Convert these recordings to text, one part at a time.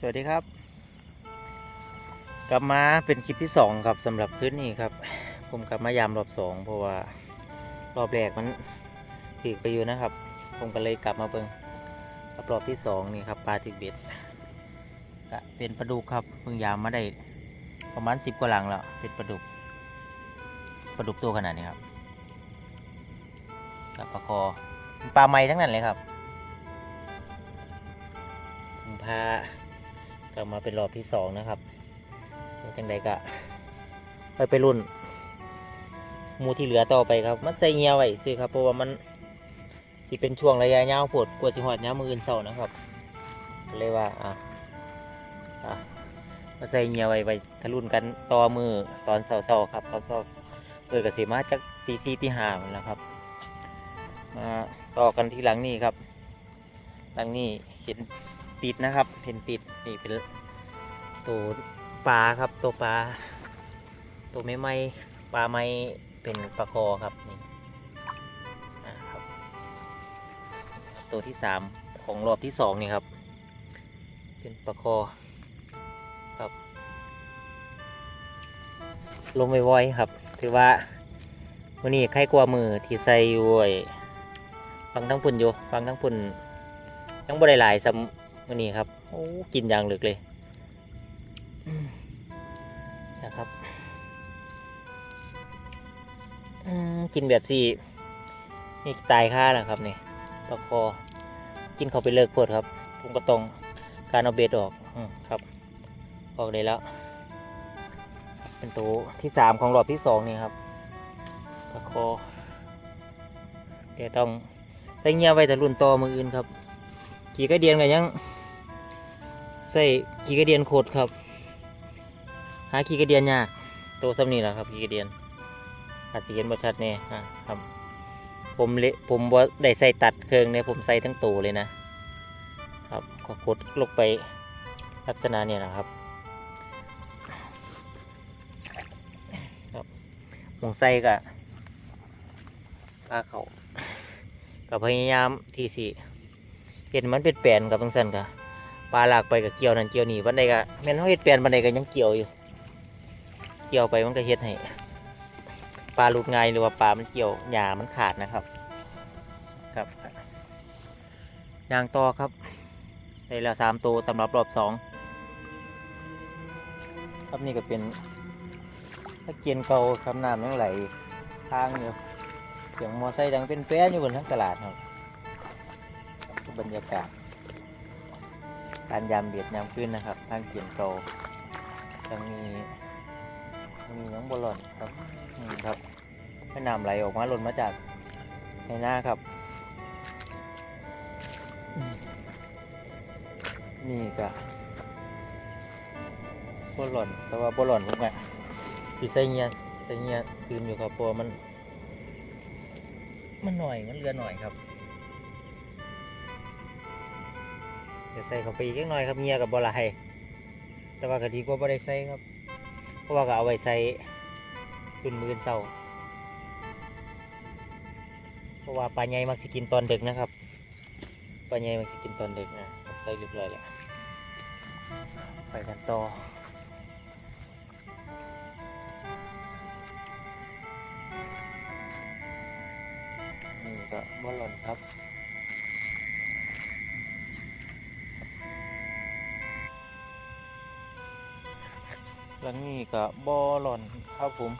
สวัสดีครับ กลับมาเป็นคลิปที่สองครับสำหรับคืนนี้ครับ ผมกลับมายามรอบสองเพราะว่ารอบแรกมันถีกไปอยู่นะครับ ผมก็เลยกลับมาเบิ่งรอบรอบที่สองนี่ครับปลาติกเบ็ดก็เป็นปลาดุกครับเพิ่งยามมาได้ประมาณสิบกว่าหลังแล้วเป็นปลาดุกปลาดุกตัวขนาดนี้ครับกับปลาคอเป็นปลาไม้ทั้งนั้นเลยครับผมพา กลับมาเป็นรอบที่สองนะครับยวจังใดก็ไปไปรุ่นมูที่เหลือต่อไปครับ มันใส่เงียไว้สิครับเพราะว่ามันที่เป็นช่วงระยะยาวปวดกลัวจิหอดยาวมืออื่นเศร้านะครับเลยว่าอะอะมาใส่เงียไว้ไว้ทะลุนกันต่อมือตอนเศร้าๆครับตอนเศร้าเปิดกระสีมาจากตีสี่ตีห้ามแล้วครับมาต่อกันที่หลังนี้ครับ หลังนี้เห็น ติดนะครับ เห็นติดนี่เป็นตัวปลาครับตัวปลาตัวไม่ไม่ปลาไม่เป็นปลาคอครับนี่อ่าครับ ตัวที่สามของรอบที่สองนี่ครับ เป็นปลาคอครับ ลงไปไวๆครับ ถือว่าวันนี้ใครกลัวมือที่ใส่อยู่ฟังทั้งปุ่นอยู่ฟังทั้งปุ่นยังบ่ได้หลายสำ มื้อนี้ครับโอ้กินอย่างลึกเลยอืมนะครับอืมกินแบบสี่นี่ตายค่าแล้วครับนี่ปลาคอกินเขาไปเลิกโพดครับผมก็ต้องการเอาเบ็ดออกอมครับ ออกได้แล้ว เป็นตัวที่สามของรอบที่สองนี่ครับปลาคอเดี๋ยวต้องใส่เงียบไว้แต่รุ่นต่อมืออื่นครับ ขี่กระเดียนกันยัง ใส่ขี่กระเดียนโคตรครับ หาขี่กระเดียนยากตัวซ้ำนี่แหละครับขี่กระเดียนอาจจะเห็นบ่ชัดแน่อะครับ ผมเละผมบ่ได้ใส่ตัดเครื่องเนี่ยผมใส่ทั้งตัวเลยนะครับก็กดลงไปลักษณะเนี่ยนะครับครับมองใส่กะปลาเขากับพยายามที่สี่เห็นมันเป็นแปลนกับตังสันกะ ลาหลากไปกับเกี่ยวนั่นเกี่ยวนี่บันไดกะแม่นเขาเห็ดแปลนบันไดก็ยังเกี่ยวอยู่ เกี่ยวไปมันก็เฮ็ดให้ปลาหลุดง่ายหรือว่าปลามันเกี่ยวหญ้ามันขาดนะครับ ครับยางต่อครับได้แล้วสามตัวสำหรับรอบสองครับนี่ก็เป็นตะเกียนเก่าคำน้ำยังไหลทางอยู่เสียงมอไซค์ดังเป็นแป้นอยู่บนทั้งตลาดครับบรรยากาศ การยามเบียดยามขึ้นนะครับทางเขียนโตยังมีมีน้องบอลลอนครับนี่ครับแม่น้ำไหลออกมาหล่นมาจากในหน้าครับ นี่ก็บอลลอนแต่ว่าบอลลอนผมอะที่ใส่เงียใส่เงียตื่นอยู่ครับเพราะว่ามัน มันหน่อยมันเรือหน่อยครับ เดี๋ยวใส่เข้าไปอีกเล็กน้อยครับเงียกับบอลายแต่ว่าก็ดีกว่าบ่ได้ใส่ครับ เพราะว่าก็เอาไว้ใส่ตุนมือเศร้าเพราะว่าปลาใหญ่มักสิกินตอนดึกนะครับปลาใหญ่มักสิกินตอนดึกนะใส่เรียบร้อยแล้วไปกันต่อนี่ก็บอลหล่นครับ แล้วนี่ก็บบอหล่อนครับผม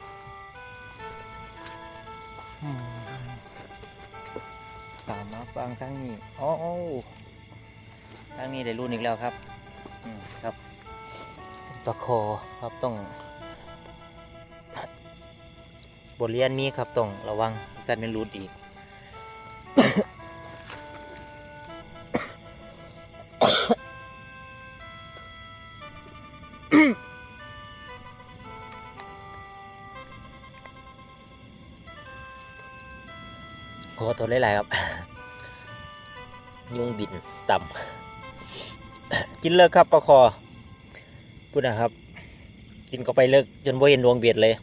อืมตามมาฟังทั้งนี้อ๋อทั้งนี้ได้รุ่นอีกแล้วครับครับ ตะโคอครับต้อง บทเรียนนี้ครับต้องระวังสัตว์เป็นรูดอีก ขอโทษหลายๆครับ ยุงบินต่ำกินเลิกครับปลาคอพูดนะครับ กินก็ไปเลิกจนบ่เห็นดวงเบียดเลย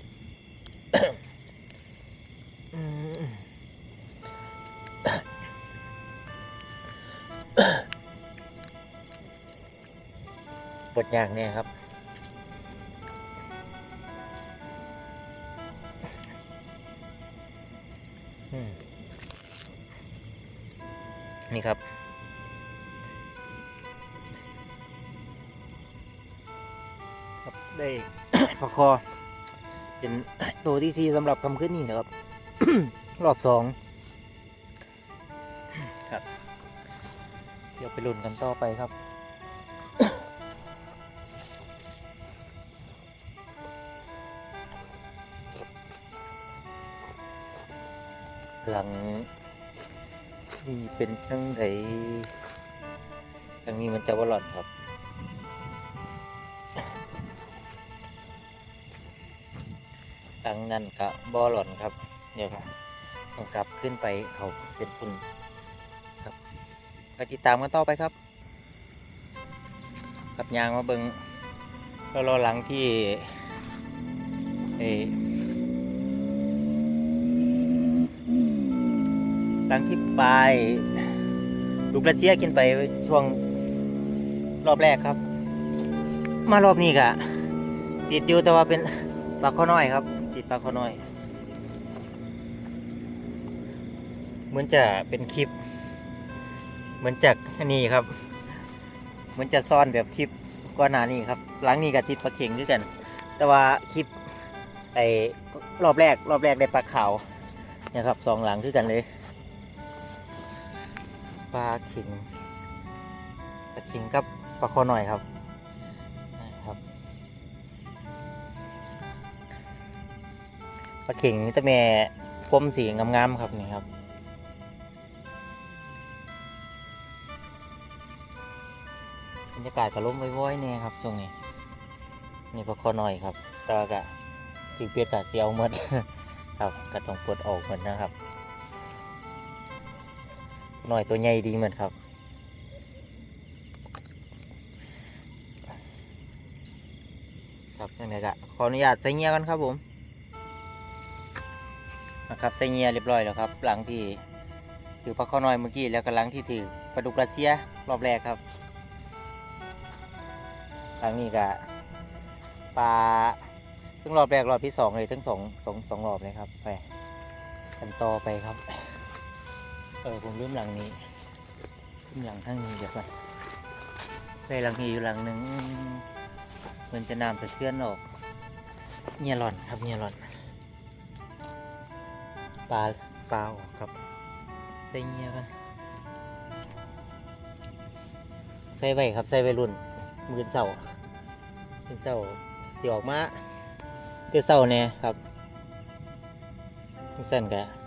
ปวดยากเนี่ยครับอืม นี่ครับ ครับได้ปลาคอ เป็นตัวที่ซีสำหรับคำขึ้นนี่นะครับ รอบสองครับ เดี๋ยวไปลุ้นกันต่อไปครับหลัง นี่เป็นช่างไดทางนี้มันจะว่าหลอนครับ ทางนั้นกะบอหลอนครับ เดี๋ยวครับต้องกลับขึ้นไปเขาเส้นฝุ่นครับไปติดตามกันต่อไปครับ กับยางมาเบิงรอรอหลังที่เอ อหลังที่ปลายลูกกระเจี๊ยกินไปช่วงรอบแรกครับ มารอบนี้กะติดอยู่แต่ว่าเป็นปลาข้อน้อยครับ ติดปลาข้อน้อย เหมือนจะเป็นคลิป เหมือนจากนนี้ครับ เหมือนจะซ่อนแบบคลิปก่อนหน้านี้ครับ หลังนี้กับติดปลาเข็งด้วยกัน แต่ว่าคลิปไอ้รอบแรก รอบแรกได้ปลาขาวเนี่ยครับสองหลังคือกันเลย ปลาเข็งปลาเข็งกับปลาข้อน้อยครับนะครับปลาเข่งนี่ต่แม่กลมสีงามๆครับนี่ครับบรรยากาศก็ล้มว้อยๆเนี่ยครับช่วงนี้นี่ปลาคอหน่อยครับตากะจีเปียดกะเสียวหมดครับก็ต้องปลดออกเหมดนะครับ หน่อยตัวใหญ่ดีเหมือนครับ ครับยังไงกะขออนุญาตใส่เงียกันครับผมนะครับใส่เงียเรียบร้อยแล้วครับ หลังที่ถือปลาข้อน้อยเมื่อกี้แล้วก็หลังที่ถือปลาดุกรัสเซียรอบแรกครับหลังนี้ก็ปลาซึ่งรอบแรกรอบที่สองเลยทั้งสองสองสองรอบเลยครับไปกันต่อไปครับ เออผมลืมหลังนี้ลืมหลังข้างนี้เดี๋ยวก่อนใส่หลังนี้อยู่หลังหนึ่งมันจะน้ำสะเทือนออกเงียหล่อนครับเงียหล่อนปลาปลาออกครับใส่เงียกันใส่ไว้ครับใส่ไว้รุ่นมือเสามือเสาสีออกมาคือเสาเนี่ยครับสั้นกะ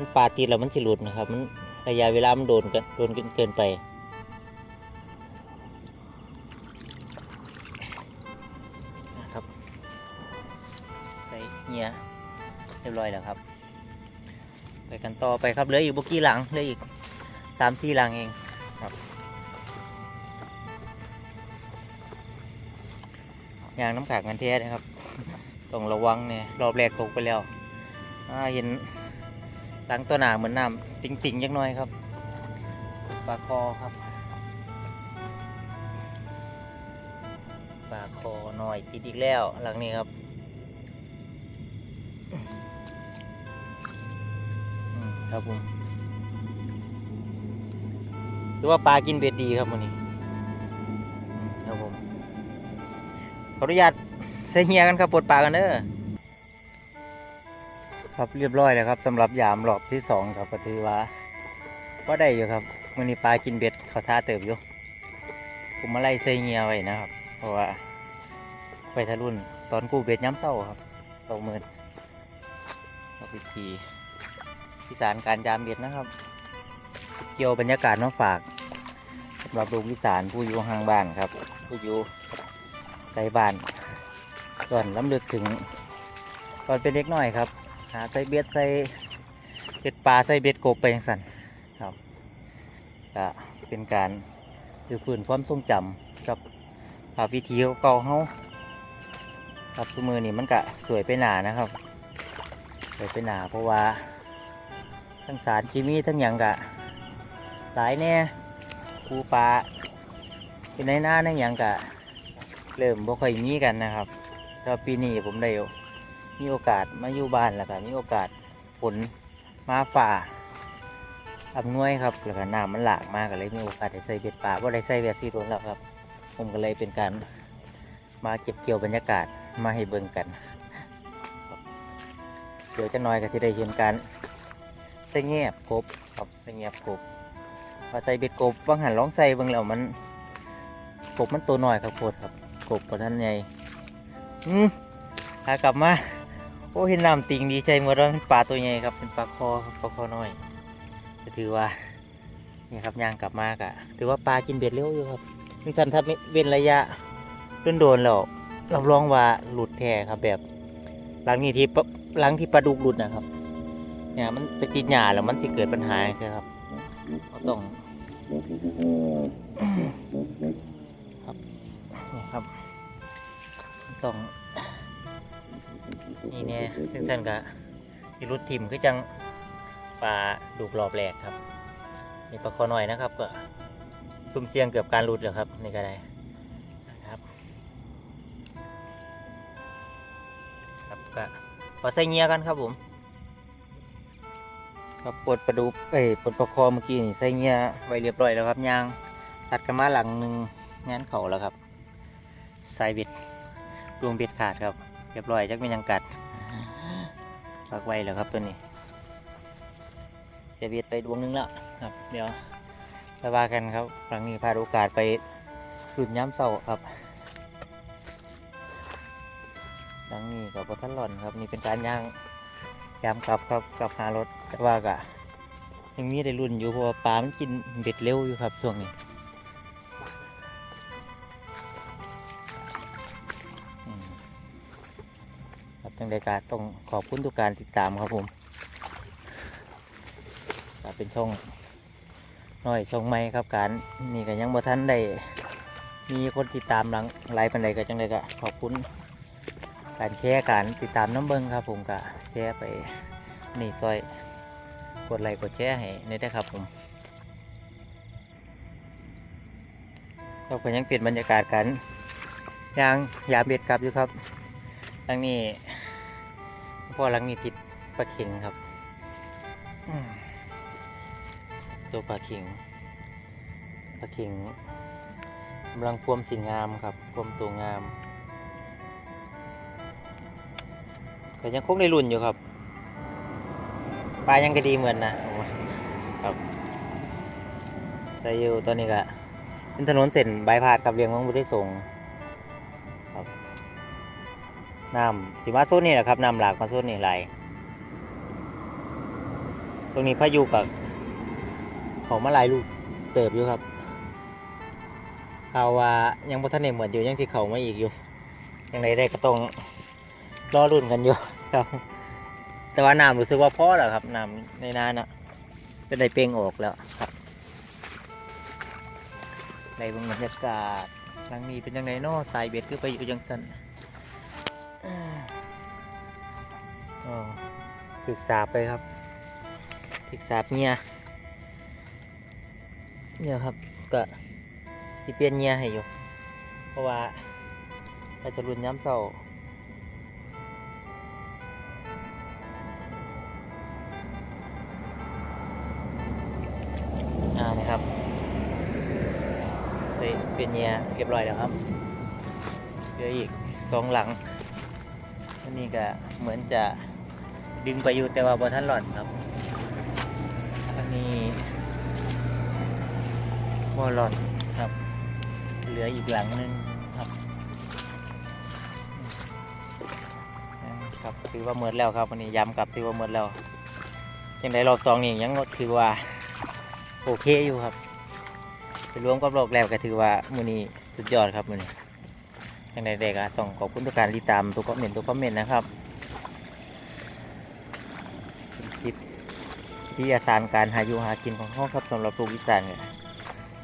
ท่านปลาตีแล้วมันสิหลุดนะครับ มันระยะเวลามันโดนกันโดนกันเกินไปนะครับใส่เงี้ยเรียบร้อยแล้วครับ ไปกันต่อไปครับเหลืออีกบุกี้หลังเหลืออีกสามสี่หลังเองครับยางน้ำขากกันแท้นะครับต้องระวังเนี่ยรอบแรกตกไปแล้วเห็น หลังตัวหนาเหมือนน้ำติ่งๆยักน้อยครับปลาคอครับปลาคอหน่อยติดอีกแล้วหลังนี้ครับครับผมหรือว่าปลากินเบ็ดดีครับวันนี้ครับผมขออนุญาตใส่เฮียกันครับปลดปลากันเด้อ ครับเรียบร้อยแล้วครับสำหรับยามรอบที่สองครับก็ถือว่าก็ได้อยู่ครับวันนี้ปลากินเบ็ดเขาท่าเติบอยู่ผมมาไล่ใส่เฮียไว้นะครับ เพราะว่าไปทะลุนตอนกู้เบ็ดย้ำเศร้าครับสองหมื่นครับวิธีอีสานการยามเบ็ดนะครับ เกี่ยวบรรยากาศมาฝากสำหรับลูกอีสานผู้อยู่ห่างบ้านครับ ผู้อยู่ไกลบ้านส่วนล้ำลึกถึงตอนเป็นเล็กน้อยครับ หาใส่เบ็ดใส่เบ็ดปลาใส่เบ็ดกบไปอย่างสันครับก็เป็นการสืบฟื้นความทรงจำกับภาพวิธีเก่าเฮาครับทุกมือนี่มันก็สวยไปหนานะครับ สวยไปหนาเพราะว่าทั้งสารเคมีทั้งหยังกะหลายแน่ปูปลาเอยู่ในหน้าในหยังกะเริ่มบ่ค่อยมีกันนะครับแต่ปีนี้ผมได้ มีโอกาสมาอยู่บ้านแล้วก็มีโอกาสฝนมาฝ่าอำนวยครับแล้วก็น้ำมันหลากมากก็เลยมีโอกาสได้ใส่เบ็ดป่าว่าได้ใส่แบบซีโรนแล้วครับ ผมก็เลยเป็นการมาเก็บเกี่ยวบรรยากาศมาให้เบิ่งกัน เดี๋ยวจะน้อยก็จะได้เห็นการใส่เงียบกบครับใส่เงียบกบพอใส่เบ็ดกบบางหันร้องใส่บางแล้วมันกบมันตัวน้อยครับโคตรครับกบพอท่านใหญ่อืมพากลับมา โอ้เห็นน้ำติงดีใจหมดว่าเป็นปลาตัวใหญ่ครับเป็นปลาคอครับปลาคอน้อยก็ถือว่านี่ครับย่างกลับมากอะถือว่าปลากินเบ็ดเร็วอยู่ครับนี่สันถ้าเว้นระยะโดนแล้วรับรองว่าหลุดแท้ครับแบบหลังนี้ที่หลังที่ปลาดุกหลุดนะครับ เนี่ยมันไปติดหญ้าแล้วมันสิเกิดปัญหาใช่ครับเราต้องครับนี่ครับต้อง นี่เนี่ยซึ่งท่านก็ที่รุดทิมคือจังปลาดุกรอบแรกครับนี่ปลาคอหน่อยนะครับก็ซุ่มเสียงเกือบการหลุดแล้วครับนี่ก็ได้นะครับครับก็ขอใส่เงียกันครับผมครับปลดปลาดุกเอ้ยปลดปลาคอเมื่อกี้นี่ใส่เงียไว้เรียบร้อยแล้วครับยางตัดกันมาหลังหนึ่งงานเขาแล้วครับใส่เบ็ดดวงเบ็ดขาดครับ เรียบร้อยจักเป็นยังกัดฝากไว้แล้วครับตัวนี้เสียเบ็ดไปดวงนึงแล้วครับ เดี๋ยวไปว่ากันครับครั้งนี้พลาดโอกาสไปสุดย้ำเสาครับดังนี้กับพท่านหล่อนครับนี่เป็นการย่างยามกลับครับกลับหารถแต่ว่ากะยังมีได้รุ่นอยู่เพราะว่าปลามันกินเบ็ดเร็วอยู่ครับช่วงนี้ จังใดกาต้องขอบคุณทุกการติดตามครับผมก็เป็นช่องน้อยช่องใหม่ครับการนี่ก็ยังบ่ทันได้มีคนติดตามหลังไลฟ์ปันใดก็จังใดก็ขอบคุณการแชร์การติดตามน้ำเบิงครับผมก็แชร์ไปนี่ซอยกดไลค์กดแชร์ให้ในได้ครับผมเราก็ยังเปลี่ยนบรรยากาศกันยางยาเบ็ดกลับอยู่ครับหลังนี้พ่ อหลังนี้ติดปลาเข็งครับอืมตัวปลาเข็งปลาเข็งกำลังพวมสีงามครับพวมตัวงามก็ยังคงได้รุ่นอยู่ครับปลายังก็ดีเหมือนนะโอ้ยครับใส่อยู่ตอนนี้ก็เป็นถนนเส้นบายพาดกับเรียงของบุตรสงฆ์ น้ำสีมาโซนนี่แหละครับน้ำหลากมาโซนนี่ไหลตรงนี้พายุกับเขามาลายลูกเติบอยู่ครับเขาว่ายังบ่ทันได้เหมือนอยู่ยังสิเขามาอีกอยู่ยังไงได้ก็ต้องรอรุ่นกันอยู่ครับ แต่ว่าน้ำรู้สึกว่าพอแล้วครับน้ำในนาน่ะเป็นได้เป่งออกแล้วครับในบรรยากาศครั้งนี้เป็นยังไงเนาะสายเบ็ดคือไปอยู่ยังสัน ถึกสาบไปครับถึกสาบเนี่ยเนี่ยครับก็ที่เปลี่ยนเนี่ยให้อยู่ เพราะว่าถ้าจะรุนย้ำเศร้าอ่านะครับใส่เป็นเนียเรียบร้อยแล้วครับเหลืออีกสองหลังอันนี้ก็เหมือนจะ ดึงไปอยู่แต่ว่าบนท่านหล่อนครับอันนี้บ่หล่อนครับ เหลืออีกหลังหนึงครับครับถือว่าเมิดแล้วครับวันนี้ย้ำกับถือว่าเมิดแล้วยังไงรอบสองนี่ยังถือว่าโอเคอยู่ครับรวมกับโลกแล้วก็ถือว่ามือนี้สุดยอดครับมือนี้ยังไงเด็กอะต้องขอบคุณทุกการติดตามทุกคอมเมนต์ทุกคอมเมนต์นะครับเป็นคลิป ที่อาสานการหาอยู่หากินของห้องครับสำหรับลูกวิสานเนี่ย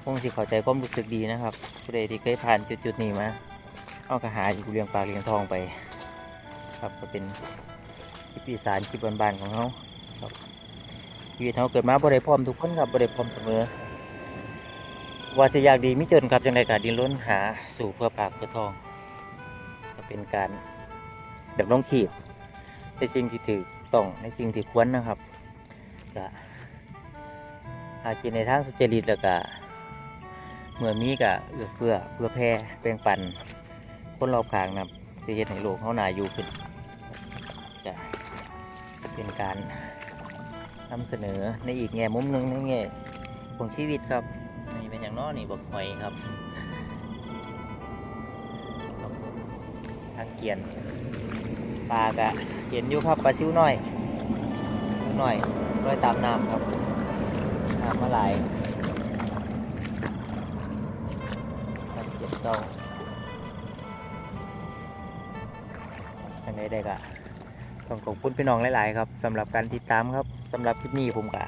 คงสิเข้าใจความรู้สึกดีนะครับผู้ใดที่เคยผ่านจุดๆนี้มาเอากระหาอยู่เลี้ยงปลาเลี้ยงทองไป ครับก็เป็นคลิปอีสานคลิปบานๆของเขาครับชีวิตเราเกิดมาบ่ได้พร้อมทุกคนครับบ่ได้พร้อมเสมอว่าสิอยากดีไมิจนครับจังไดก็ดิ้นรนหาสู่เพื่อปากเพื่อทองก็เป็นการดำรงชีพในสิ่งที่ถูกต้องในสิ่งที่ควรนะครับ ก็หากินในทางสุจริตแล้วก็เมื่อมีก็เอื้อเฟื้อเพื่อแพร่แบ่งปัน คนรอบข้างนะจะเห็นให้โลกเขาหนาอยู่ขึ้นจะเป็นการนำเสนอในอีกแง่มุมหนึ่งในแง่ของชีวิตครับนี่เป็นอย่างน้อนี่บอกหอยครับทางเกียนปลากะเห็นอยู่ครับปลาซิวน้อยซิวน้อย ร้อยตามน้ำครับน้ำมาไหลายครับเจ็ดเก้าทางใดได้กะต้องขอบคุณพี่น้องหลายๆครับสำหรับการติดตามครับสำหรับคลิปนี้ผมกะ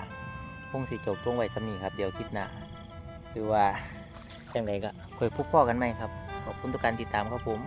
คงสิจบลงไว้สำนีครับเดี๋ยวคลิปหน้าคือว่าจังไรก็คุยพบพ่อกันไหมครับ ขอบคุณทุกการติดตามครับผม